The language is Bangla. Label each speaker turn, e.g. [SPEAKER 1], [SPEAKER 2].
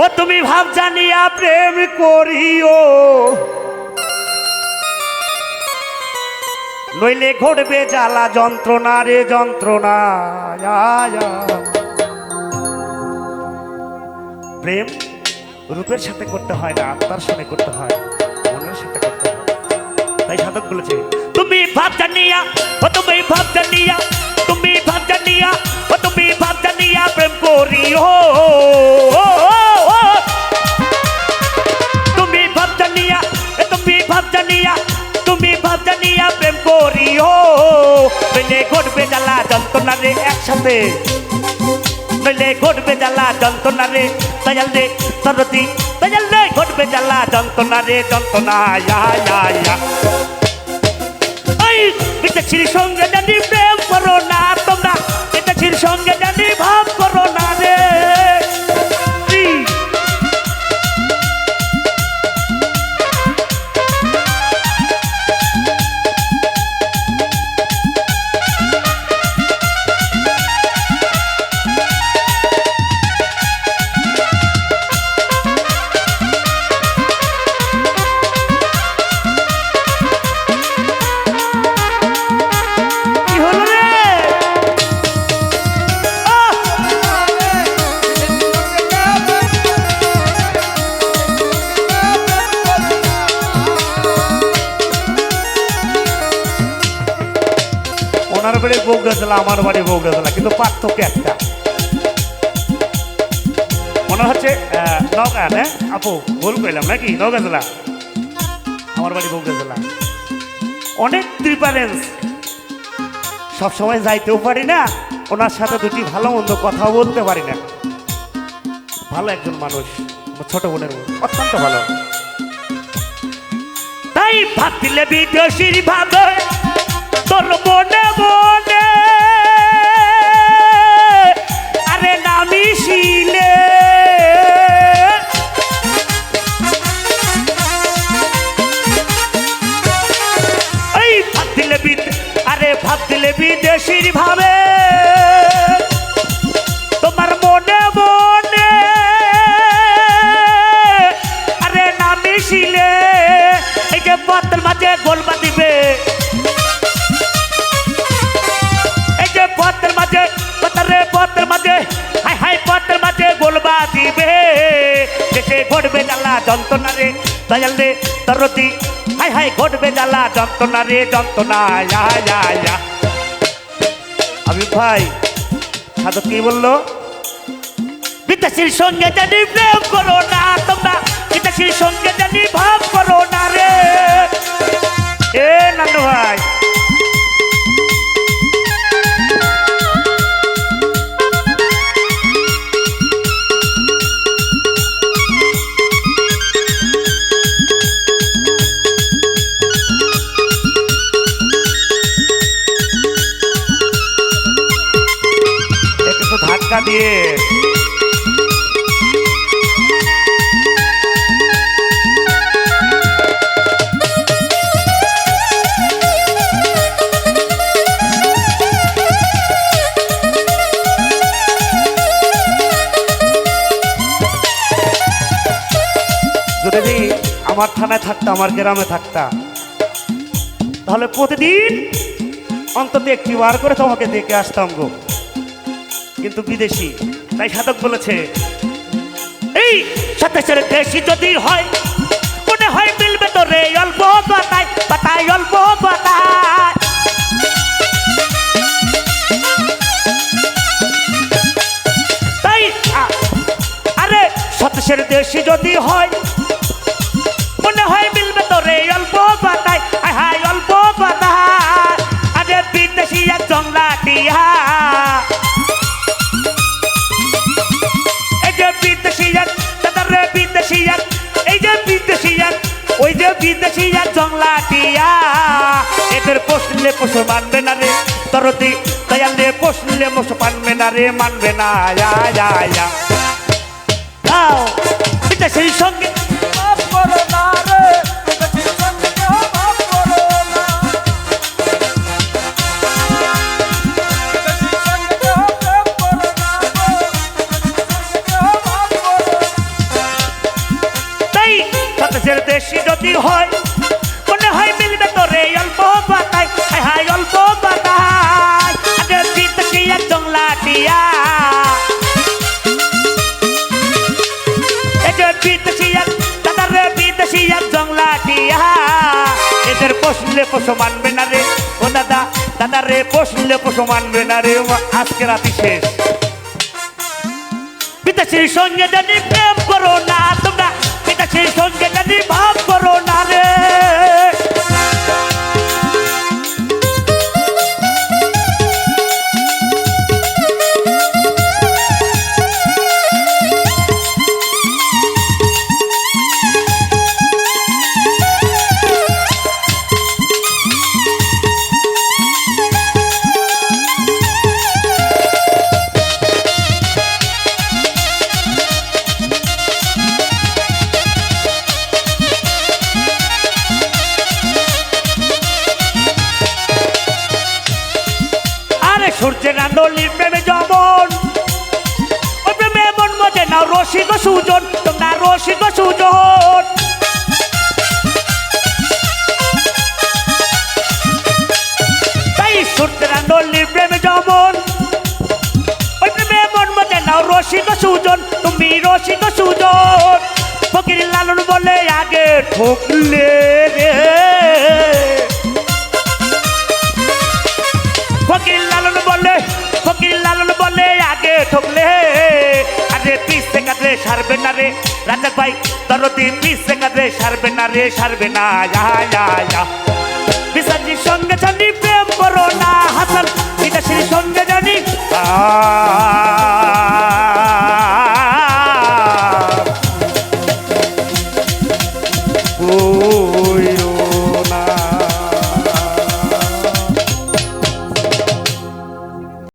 [SPEAKER 1] ও, তুমি ভাব জানিয়া প্রেম করিও নইলে ঘটবে জ্বালা যন্ত্রণা রে যন্ত্রণা। প্রেম রূপের সাথে করতে হয় না, আত্মার সঙ্গে করতে হয়, মনের সাথে করতে হয় তাই সাধক বলেছে, তুমি ভাব জানিয়া, ও, তুমি ভাব জানিয়া পেলে ঘটবে জ্বালা যন্ত্রণা রে একসাথে। নইলে ঘটবে জ্বালা যন্ত্রণা রে দয়াল রে সরতি দয়াল রে, ঘটবে জ্বালা যন্ত্রণা রে যন্ত্রণা ইয়া ইয়া ইয়া ওই বিদেশির সঙ্গে জানি প্রেম করো না তোমরা। বিদেশির সঙ্গে ওনার বাড়ি বউ গেছিল, আমার বাড়ি বউ গেছিল, কিন্তু পার্থক্য একটা। মনে হচ্ছে নওগাঁ হ্যাঁ? আপু, ভুল কইলাম নাকি? নওগাঁ জেলা। আমার বাড়ি বউ গেছিল। অনেক ডিফারেন্স সবসময় যাইতেও পারি না, ওনার সাথে দুটি ভালো মন্দ কথাও বলতে পারি না। ভালো একজন মানুষ ছোট বোনের অত্যন্ত ভালো। তাই ভাবছিলে বিদেশির ভাবে তোর মনে মনে। আরে নামি যন্ত্রণা রে দয়াল রে তরতি হাই হাই ঘটবে জ্বালা যন্ত্রণা রে যন্ত্রণা আমি ভাই, সাধক কি বলল? বিদেশির সঙ্গে জানি প্রেম করো না তোমরা বিদেশির সঙ্গে জানি ভাব করো না রে। এ নানু ভাই। ধাক্কা দিয়ে। আমার থানায় থাকতা, আমার গ্রামে থাকতা, তাহলে প্রতিদিন অন্তত একটি বার করে তোমাকে দেখে আসতাম গো। কিন্তু বিদেশি। তাই সাধক বলেছে, এই সাথে দেশি যদি হয়, মনে হয় মিলবে তো রে অল্প বাতায় বাতায় অল্প বাতায় তাই আরে সতেশের দেশি যদি হয় পোষলে পশু মানবে না রে। তরতি দয়ালে পোষলে পশু মানবে না রে, মানবে না বিদেশির সঙ্গে। বিদেশি এক এদের পোষলে পশু মানবে না রে। ও দাদা দাদা রে পোষলে পশু মানবে না রে। আজকে রাতি শেষ। বিদেশির সঙ্গে জানি প্রেম করো না তোমরা বিদেশির রসিক সুজন, তোমরা রসিক সুজন। তাই সূর্যের আন্দোলির প্রেমে যেমন। ওই প্রেমে মন মজে নাও রসিক সুজন, তুমি রসিক সুজন। ফকির লালন বলে আগে ঠকলে রে। সারবে না রে। রাজা ভাই, দরদি পিসে কাঁদে, সারবে না রে, সারবে না। যা যা যা। বিসাজির সঙ্গে জানি প্রেম করো না, হাসান। বিকাশের সঙ্গে জানি ওই